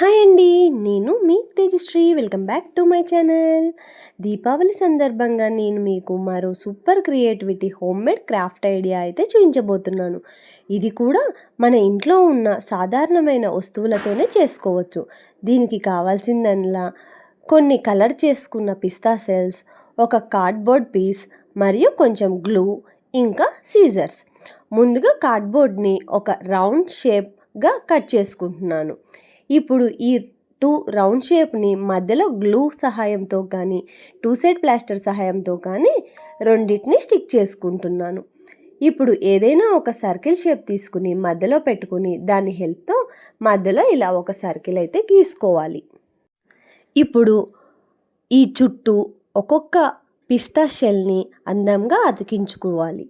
Hi అండి నేను మీ Tejashri. Welcome back to my channel. Deepavali సందర్భంగా నేను మీకు మరో super creativity home made craft idea అయితే చూపించబోతున్నాను. ఇది కూడా మన ఇంట్లో ఉన్న సాధారణమైన వస్తువులతోనే చేసుకోవచ్చు. దీనికి కావాల్సిందల్లా కొన్ని కలర్ చేసుకున్న పిస్తా సెల్స్ ఒక కార్డ్బోర్డ్ పీస్ మరియు కొంచెం గ్లూ ఇంకా సీజర్స్. ముందుగా కార్డ్బోర్డ్ని ఒక రౌండ్ షేప్గా కట్ చేసుకుంటున్నాను. ఇప్పుడు ఈ టూ రౌండ్ షేప్ని మధ్యలో గ్లూ సహాయంతో కానీ టూ సైడ్ ప్లాస్టర్ సహాయంతో కానీ రెండింటిని స్టిక్ చేసుకుంటున్నాను. ఇప్పుడు ఏదైనా ఒక సర్కిల్ షేప్ తీసుకుని మధ్యలో పెట్టుకుని దాని హెల్ప్తో మధ్యలో ఇలా ఒక సర్కిల్ అయితే గీసుకోవాలి. ఇప్పుడు ఈ చుట్టూ ఒక్కొక్క పిస్తా షెల్ని అందంగా అతికించుకోవాలి.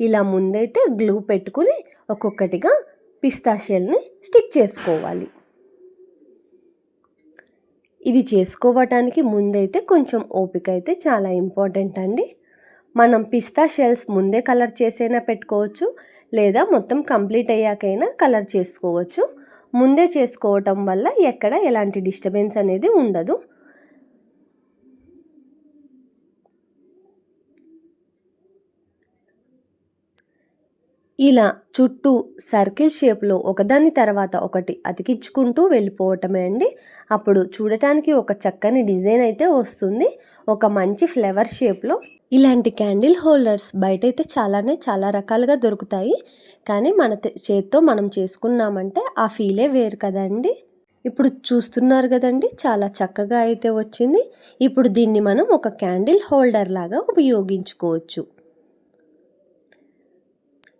ఇలా ముందైతే గ్లూ పెట్టుకుని ఒక్కొక్కటిగా పిస్తా షెల్ని స్టిక్ చేసుకోవాలి. ఇది చేసుకోవటానికి ముందైతే కొంచెం ఓపిక అయితే చాలా ఇంపార్టెంట్ అండి. మనం పిస్తా షెల్స్ ముందే కలర్ చేసైనా పెట్టుకోవచ్చు లేదా మొత్తం కంప్లీట్ అయ్యాకైనా కలర్ చేసుకోవచ్చు. ముందే చేసుకోవటం వల్ల ఎక్కడ ఎలాంటి డిస్టర్బెన్స్ అనేది ఉండదు. ఇలా చుట్టూ సర్కిల్ షేప్లో ఒకదాని తర్వాత ఒకటి అతికించుకుంటూ వెళ్ళిపోవటమే అండి. అప్పుడు చూడటానికి ఒక చక్కని డిజైన్ అయితే వస్తుంది. ఒక మంచి ఫ్లేవర్ షేప్లో ఇలాంటి క్యాండిల్ హోల్డర్స్ బయట అయితే చాలానే చాలా రకాలుగా దొరుకుతాయి. కానీ మన చేత్తో మనం చేసుకున్నామంటే ఆ ఫీలే వేరు కదండి. ఇప్పుడు చూస్తున్నారు కదండి చాలా చక్కగా అయితే వచ్చింది. ఇప్పుడు దీన్ని మనం ఒక క్యాండిల్ హోల్డర్ లాగా ఉపయోగించుకోవచ్చు.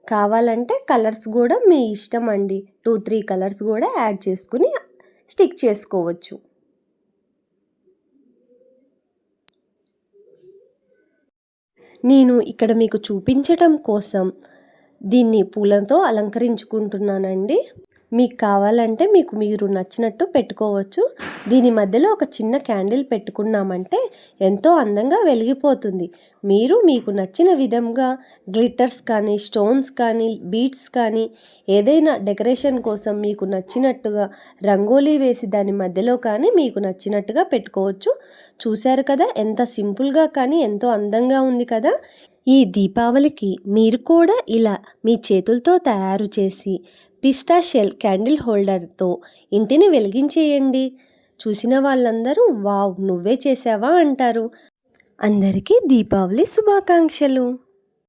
కావాలంటే కలర్స్ కూడా మీ ఇష్టం అండి. టూ త్రీ కలర్స్ కూడా యాడ్ చేసుకుని స్టిక్ చేసుకోవచ్చు. నేను ఇక్కడ మీకు చూపించటం కోసం దీన్ని పూలతో అలంకరించుకుంటున్నానండి. మీకు కావాలంటే మీకు మీరు నచ్చినట్టు పెట్టుకోవచ్చు. దీని మధ్యలో ఒక చిన్న క్యాండిల్ పెట్టుకున్నామంటే ఎంతో అందంగా వెలిగిపోతుంది. మీరు మీకు నచ్చిన విధంగా గ్లిట్టర్స్ కానీ స్టోన్స్ కానీ బీట్స్ కానీ ఏదైనా డెకరేషన్ కోసం మీకు నచ్చినట్టుగా రంగోలీ వేసి దాని మధ్యలో కానీ మీకు నచ్చినట్టుగా పెట్టుకోవచ్చు. చూశారు కదా ఎంత సింపుల్గా కానీ ఎంతో అందంగా ఉంది కదా. ఈ దీపావళికి మీరు కూడా ఇలా మీ చేతులతో తయారు చేసి పిస్తా షెల్ క్యాండిల్ హోల్డర్తో ఇంటిని వెలిగించేయండి. చూసిన వాళ్ళందరూ వావ్ నువ్వే చేసావా? అంటారు. అందరికీ దీపావళి శుభాకాంక్షలు.